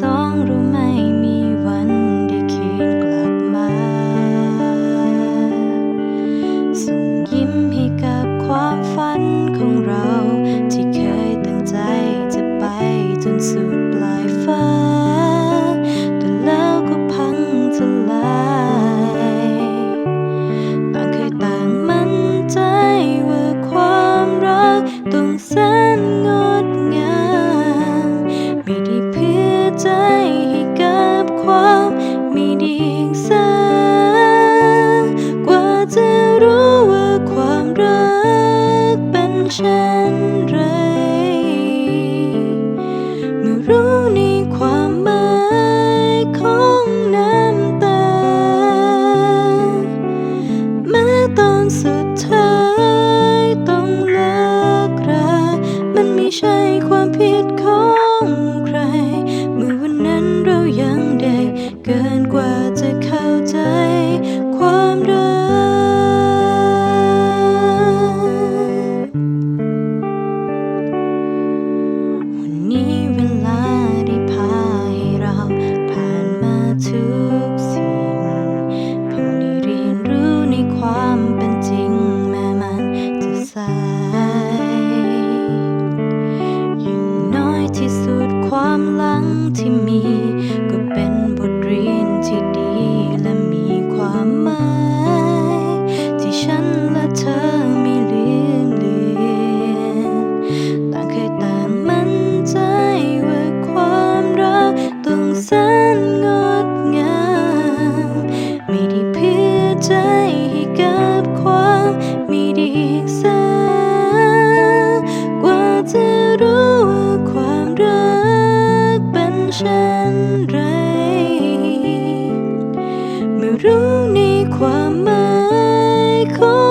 สองรู้ไหม ฉันไร เมื่อรู้ในความหมายของน้ำตา แม้ตอนสุดท้ายต้องเลิกรามันไม่ใช่ความผิดของใคร เมื่อวันนั้นเรายังเด็กเกินกว่าจะ to ฉันไร ไม่รู้ในความหมายของ